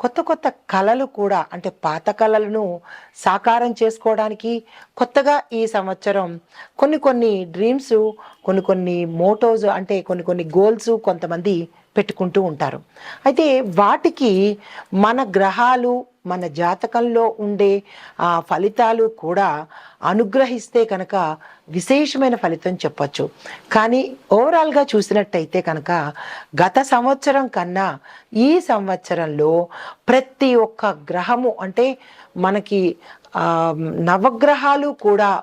కొత్త కొత్త కళలు కూడా అంటే పాత కళలను సాకారం చేసుకోవడానికి కొత్తగా ఈ సంవత్సరం కొన్ని కొన్ని డ్రీమ్స్ కొన్ని కొన్ని మోటోస్ అంటే కొన్ని కొన్ని గోల్స్ కొంతమంది పెట్టుకుంటూ ఉంటారు. అయితే వాటికి మన గ్రహాలు మన జాతకంలో ఉండే ఆ ఫలితాలు కూడా అనుగ్రహిస్తే కనుక విశేషమైన ఫలితం చెప్పచ్చు. కానీ ఓవరాల్గా చూసినట్టయితే కనుక గత సంవత్సరం కన్నా ఈ సంవత్సరంలో ప్రతి ఒక్క గ్రహము అంటే మనకి నవగ్రహాలు కూడా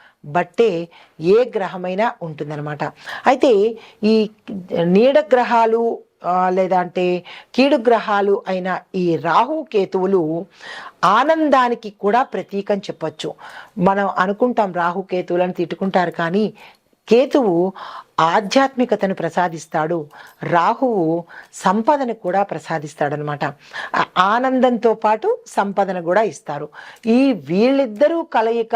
బట్టే ఏ గ్రహమైనా ఉంటుందన్నమాట. అయితే ఈ నీడ గ్రహాలు లేదా అంటే కీడు గ్రహాలు అయిన ఈ రాహు కేతువులు ఆనందానికి కూడా ప్రతీకం చెప్పచ్చు. మనం అనుకుంటాం రాహు కేతువులను తిట్టుకుంటారు కానీ కేతువు ఆధ్యాత్మికతను ప్రసాదిస్తాడు. రాహువు సంపదను కూడా ప్రసాదిస్తాడనమాట ఆనందంతో పాటు సంపదను కూడా ఇస్తారు. ఈ వీళ్ళిద్దరూ కలయిక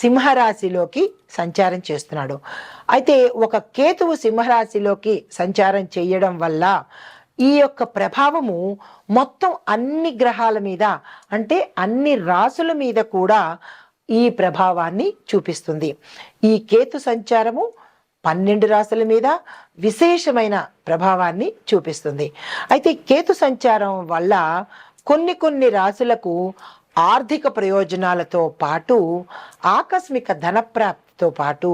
సింహరాశిలోకి సంచారం చేస్తున్నాడు. అయితే ఒక కేతువు సింహరాశిలోకి సంచారం చేయడం వల్ల ఈ యొక్క ప్రభావము మొత్తం అన్ని గ్రహాల మీద అంటే అన్ని రాసుల మీద కూడా ఈ ప్రభావాన్ని చూపిస్తుంది. ఈ కేతు సంచారము పన్నెండు రాశుల మీద విశేషమైన ప్రభావాన్ని చూపిస్తుంది. అయితే కేతు సంచారం వల్ల కొన్ని కొన్ని రాశులకు ఆర్థిక ప్రయోజనాలతో పాటు ఆకస్మిక ధనప్రాప్తితో పాటు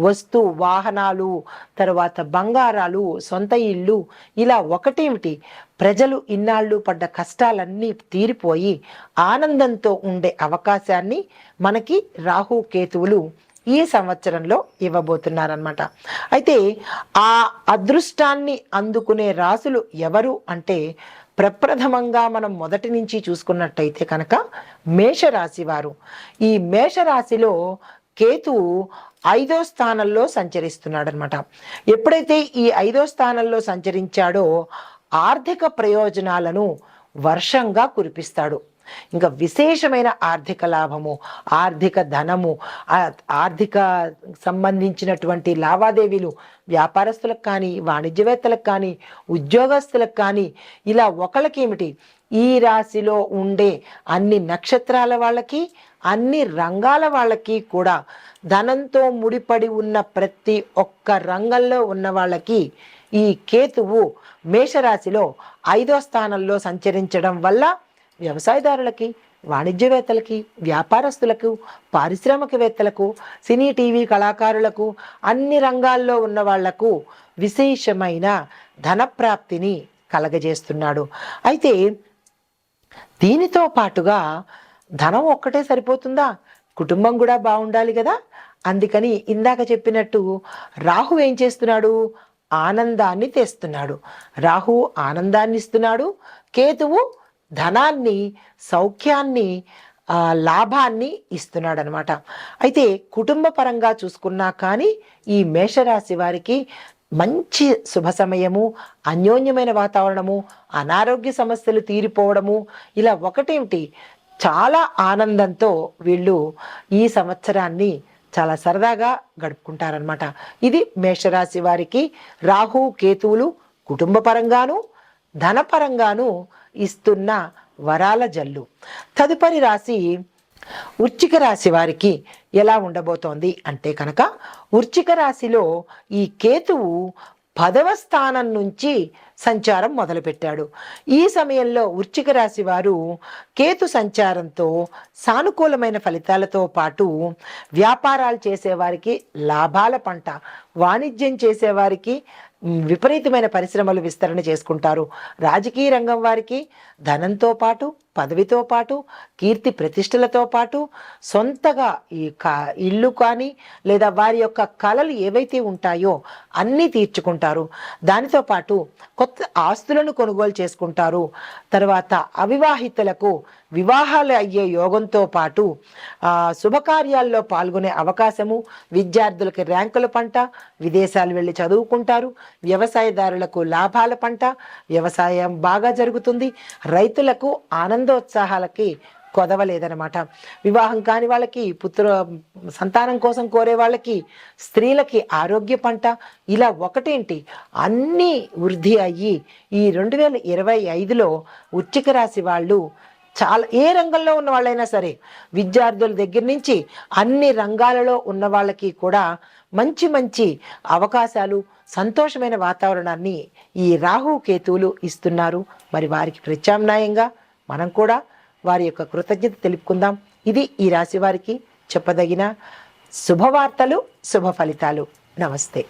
వస్తు వాహనాలు తర్వాత బంగారాలు సొంత ఇల్లు ఇలా ఒకటేమిటి? ప్రజలు ఇన్నాళ్ళు పడ్డ కష్టాలన్నీ తీరిపోయి ఆనందంతో ఉండే అవకాశాన్ని మనకి రాహు కేతువులు ఈ సంవత్సరంలో ఇవ్వబోతున్నారనమాట అయితే ఆ అదృష్టాన్ని అందుకునే రాసులు ఎవరు అంటే ప్రప్రథమంగా మనం మొదటి నుంచి చూసుకున్నట్టయితే కనుక మేషరాశి వారు. ఈ మేషరాశిలో కేతు ఐదో స్థానంలో సంచరిస్తున్నాడు అనమాట ఎప్పుడైతే ఈ ఐదో స్థానంలో సంచరించాడో ఆర్థిక ప్రయోజనాలను వర్షంగా కురిపిస్తాడు. ఇంకా విశేషమైన ఆర్థిక లాభము ఆర్థిక ధనము ఆర్థిక సంబంధించినటువంటి లావాదేవీలు వ్యాపారస్తులకు కానీ వాణిజ్యవేత్తలకు కానీ ఉద్యోగస్తులకు కానీ ఇలా ఒకళ్ళకేమిటి? ఈ రాశిలో ఉండే అన్ని నక్షత్రాల వాళ్ళకి అన్ని రంగాల వాళ్ళకి కూడా ధనంతో ముడిపడి ఉన్న ప్రతి ఒక్క రంగంలో ఉన్న వాళ్ళకి ఈ కేతువు మేషరాశిలో ఐదో స్థానంలో సంచరించడం వల్ల వ్యవసాయదారులకి వాణిజ్యవేత్తలకి వ్యాపారస్తులకు పారిశ్రామికవేత్తలకు సినీ టీవీ కళాకారులకు అన్ని రంగాల్లో ఉన్న వాళ్ళకు విశేషమైన ధనప్రాప్తిని కలగజేస్తున్నాడు. అయితే దీనితో పాటుగా ధనం ఒక్కటే సరిపోతుందా? కుటుంబం కూడా బాగుండాలి కదా? అందుకని ఇందాక చెప్పినట్టు రాహు ఏం చేస్తున్నాడు? ఆనందాన్ని తెస్తున్నాడు. రాహు ఆనందాన్ని ఇస్తున్నాడు కేతువు ధనాన్ని సౌఖ్యాన్ని లాభాన్ని ఇస్తున్నాడు అనమాట అయితే కుటుంబ పరంగా చూసుకున్నా కానీ ఈ మేషరాశి వారికి మంచి శుభ సమయము అన్యోన్యమైన వాతావరణము అనారోగ్య సమస్యలు తీరిపోవడము ఇలా ఒకటేమిటి? చాలా ఆనందంతో వీళ్ళు ఈ సంవత్సరాన్ని చాలా సరదాగా గడుపుకుంటారనమాట. ఇది మేషరాశి వారికి రాహు కేతువులు కుటుంబ పరంగాను ధనపరంగాను ఇస్తున్న వరాల జల్లు. తదుపరి రాశి వృచ్చిక రాశి వారికి ఎలా ఉండబోతోంది అంటే కనుక వృచ్చిక రాశిలో ఈ కేతువు పదవ స్థానం నుంచి సంచారం మొదలుపెట్టాడు. ఈ సమయంలో వృచ్చిక రాశి వారు కేతు సంచారంతో సానుకూలమైన ఫలితాలతో పాటు వ్యాపారాలు చేసేవారికి లాభాల పంట వాణిజ్యం చేసేవారికి విపరీతమైన పరిశ్రమలు విస్తరణ చేసుకుంటారు. రాజకీయ రంగం వారికి ధనంతో పాటు పదవితో పాటు కీర్తి ప్రతిష్టలతో పాటు సొంతగా ఈ కా ఇల్లు కానీ లేదా వారి యొక్క కళలు ఏవైతే ఉంటాయో అన్నీ తీర్చుకుంటారు. దానితో పాటు కొత్త ఆస్తులను కొనుగోలు చేసుకుంటారు. తర్వాత అవివాహితులకు వివాహాలు అయ్యే యోగంతో పాటు శుభకార్యాల్లో పాల్గొనే అవకాశము విద్యార్థులకి ర్యాంకుల పంట విదేశాలు వెళ్ళి చదువుకుంటారు. వ్యవసాయదారులకు లాభాల పంట వ్యవసాయం బాగా జరుగుతుంది. రైతులకు ఆనందోత్సాహాలకి కొదవలేదనమాట వివాహం కాని వాళ్ళకి పుత్ర సంతానం కోసం కోరే వాళ్ళకి స్త్రీలకి ఆరోగ్య పంట ఇలా ఒకటేంటి? అన్నీ వృద్ధి అయ్యి ఈ రెండు వేల ఇరవై ఐదులో ఉచ్చిక రాశి వాళ్ళు చాలా ఏ రంగంలో ఉన్న వాళ్ళైనా సరే విద్యార్థుల దగ్గర నుంచి అన్ని రంగాలలో ఉన్న వాళ్ళకి కూడా మంచి మంచి అవకాశాలు సంతోషమైన వాతావరణాన్ని ఈ రాహు కేతువులు ఇస్తున్నారు. మరి వారికి ప్రత్యామ్నాయంగా మనం కూడా వారి యొక్క కృతజ్ఞత తెలుపుకుందాం. ఇది ఈ రాశి వారికి చెప్పదగిన శుభవార్తలు శుభ ఫలితాలు. నమస్తే.